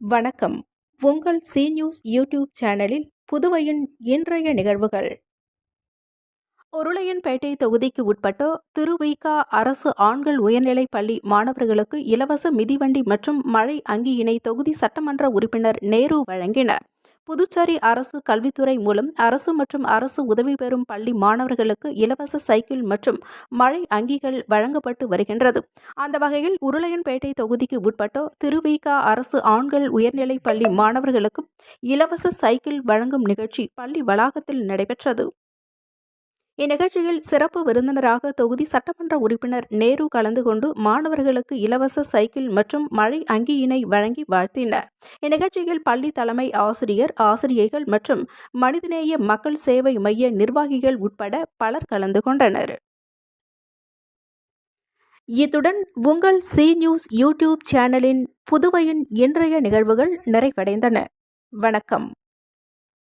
வணக்கம். உங்கள் C news YouTube சேனலில் புதுவையின் இன்றைய நிகழ்வுகள். உருளையன்பேட்டை தொகுதிக்கு உட்பட்ட திருவிகா அரசு ஆண்கள் உயர்நிலைப் பள்ளி மாணவர்களுக்கு இலவச மிதிவண்டி மற்றும் மழை அங்கியினை தொகுதி சட்டமன்ற உறுப்பினர் நேரு வழங்கினார். புதுச்சேரி அரசு கல்வித்துறை மூலம் அரசு மற்றும் அரசு உதவி பெறும் பள்ளி மாணவர்களுக்கு இலவச சைக்கிள் மற்றும் மழை அங்கிகள் வழங்கப்பட்டு வருகின்றது. அந்த வகையில் உருளையன்பேட்டை தொகுதிக்கு உட்பட்ட திருவிகா அரசு ஆண்கள் உயர்நிலைப் பள்ளி மாணவர்களுக்கும் இலவச சைக்கிள் வழங்கும் நிகழ்ச்சி பள்ளி வளாகத்தில் நடைபெற்றது. இந்நிகழ்ச்சியில் சிறப்பு விருந்தினராக தொகுதி சட்டமன்ற உறுப்பினர் நேரு கலந்து கொண்டு மாணவர்களுக்கு இலவச சைக்கிள் மற்றும் மழை அங்கியினை வழங்கி வாழ்த்தினர். இந்நிகழ்ச்சியில் பள்ளி தலைமை ஆசிரியர் ஆசிரியைகள் மற்றும் மனிதநேய மக்கள் சேவை மைய நிர்வாகிகள் உட்பட பலர் கலந்து கொண்டனர். இத்துடன் உங்கள் சி நியூஸ் யூடியூப் சேனலின் புதுவையின் இன்றைய நிகழ்வுகள் நிறைவடைந்தன. வணக்கம்.